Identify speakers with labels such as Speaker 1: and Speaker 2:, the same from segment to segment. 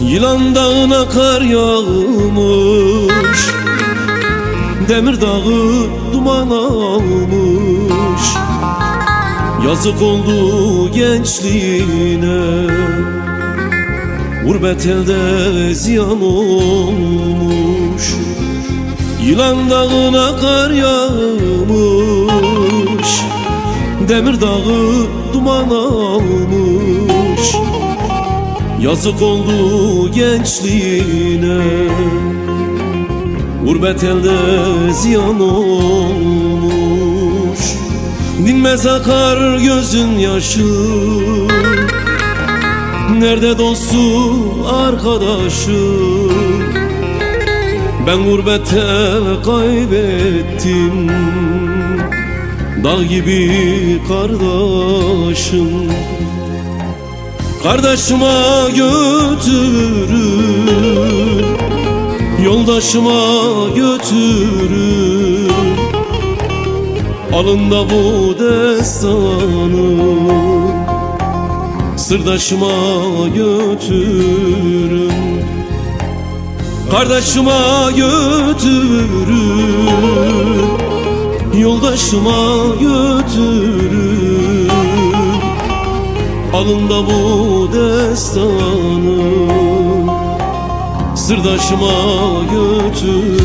Speaker 1: Yılan dağına kar yağmış Demir dağı duman almış. Yazık oldu gençliğine Gurbet elde ziyan olmuş. Yılan dağına kar yağmış Demir dağı duman almış Yazık oldu gençliğine. Gurbet elde ziyan olmuş. Dinmez akar gözün yaşı. Nerede dostu arkadaşı? Ben gurbette kaybettim. Dağ gibi kardeşim Kardeşime götürün Yoldaşıma götürün Alın da bu destanı Sırdaşıma götürün Kardeşime götürün Yoldaşıma götürün Alın da bu destanı Sırdaşıma götürün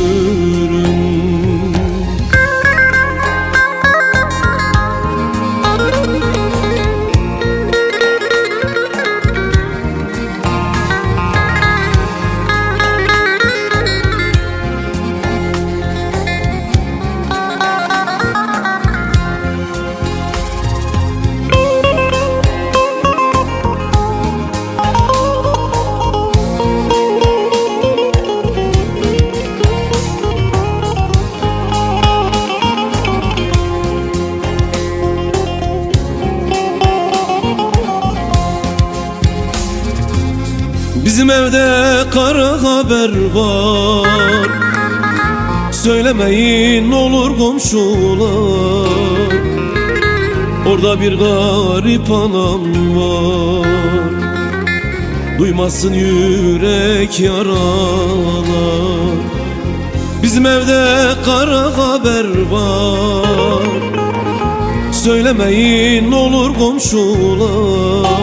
Speaker 1: Bizim evde kara haber var. Söylemeyin olur komşular. Orada bir garip anam var. Duymasın yürek yaralar. Bizim evde kara haber var. Söylemeyin olur komşular